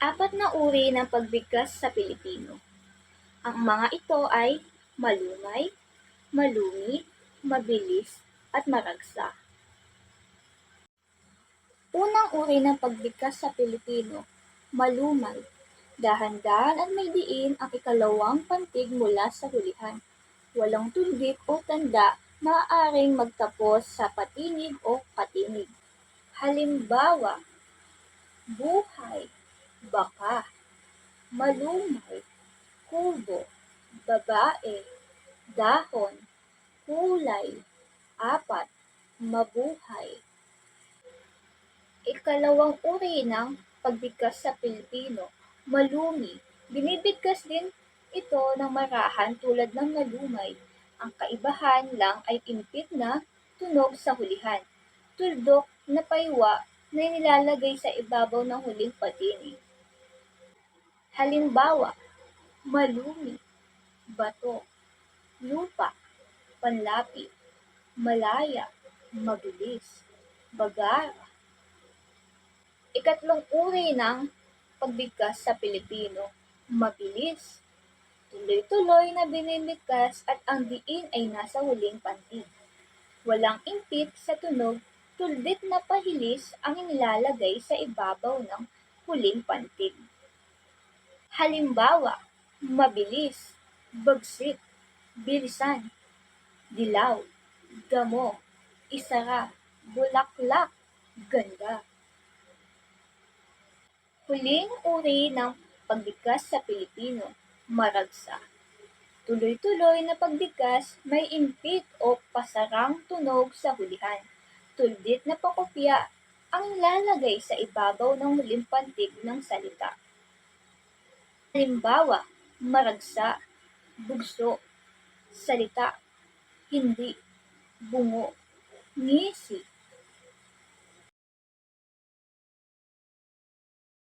Apat na uri ng pagbigkas sa Pilipino. Ang mga ito ay malumay, malumi, mabilis, at maragsa. Unang uri ng pagbigkas sa Pilipino, malumay. Dahan-dahan at may diin ang ikalawang pantig mula sa hulihan. Walang tuldip o tanda maaaring magtapos sa patinig o katinig. Halimbawa, buhay, baka, malumay, kubo, babae, dahon, kulay, apat, mabuhay. Ikalawang uri ng pagbigkas sa Pilipino, malumi. Binibigkas din ito ng marahan tulad ng malumay. Ang kaibahan lang ay impit na tunog sa hulihan, tuldok na paywa na nilalagay sa ibabaw ng huling patinig. Halimbawa, malumi, bato, lupa, panlapi, malaya, mabilis, bagara. Ikatlong uri ng pagbigkas sa Pilipino, mabilis. Tuloy-tuloy na binibigkas at ang diin ay nasa huling pantig. Walang impit sa tunog, tuldit na pahilis ang inilalagay sa ibabaw ng huling pantig. Halimbawa, mabilis, bagsik, bilisan, dilaw, damo, isara, bulaklak, ganda. Huling uri ng pagbigkas sa Pilipino, maragsa. Tuloy-tuloy na pagbigkas, may impit o pasarang tunog sa hulihan. Tuldit na pakopya ang lalagay sa ibabaw ng huling ng salita. Halimbawa, maragsa, bugso, salita, hindi, bungo, ngisi,